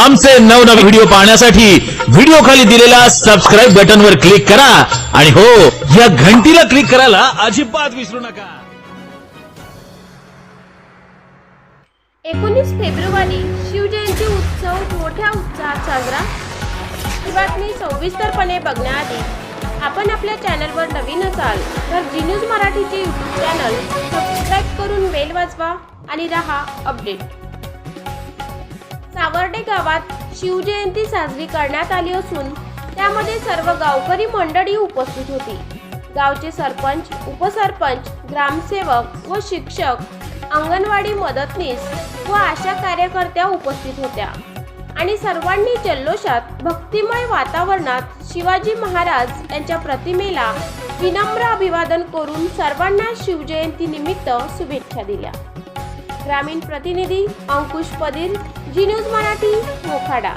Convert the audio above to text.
आमचे नवनवे व्हिडिओ पाहण्यासाठी व्हिडिओ खाली दिलेल्या सबस्क्राईब बटनवर क्लिक करा. आणि हो या घंटीला क्लिक करायला अजिबात विसरू नका. एकोणीस फेब्रुवारी शिवजयंती उत्सव मोठ्या उत्साहात साजरा. ही बातमी सविस्तरपणे बघण्याआधी आपण आपल्या चॅनलवर नवीन असाल तर जी न्यूज मराठीचे यूट्यूब चॅनल सबस्क्राईब करून बेल वाजवा आणि रहा अपडेट सावर्डे गावात शिवजयंती साजरी करण्यात आली असून त्यामध्ये सर्व गावकरी मंडळी उपस्थित होती. गावचे सरपंच उपसरपंच ग्रामसेवक व शिक्षक अंगणवाडी मदतनीस व आशा कार्यकर्त्या उपस्थित होत्या. आणि सर्वांनी जल्लोषात भक्तिमय वातावरणात शिवाजी महाराज यांच्या प्रतिमेला विनम्र अभिवादन करून सर्वांना शिवजयंती निमित्त शुभेच्छा दिल्या. ग्रामीण प्रतिनिधी अंकुश पदीर जी न्यूज मराठी मोखाडा.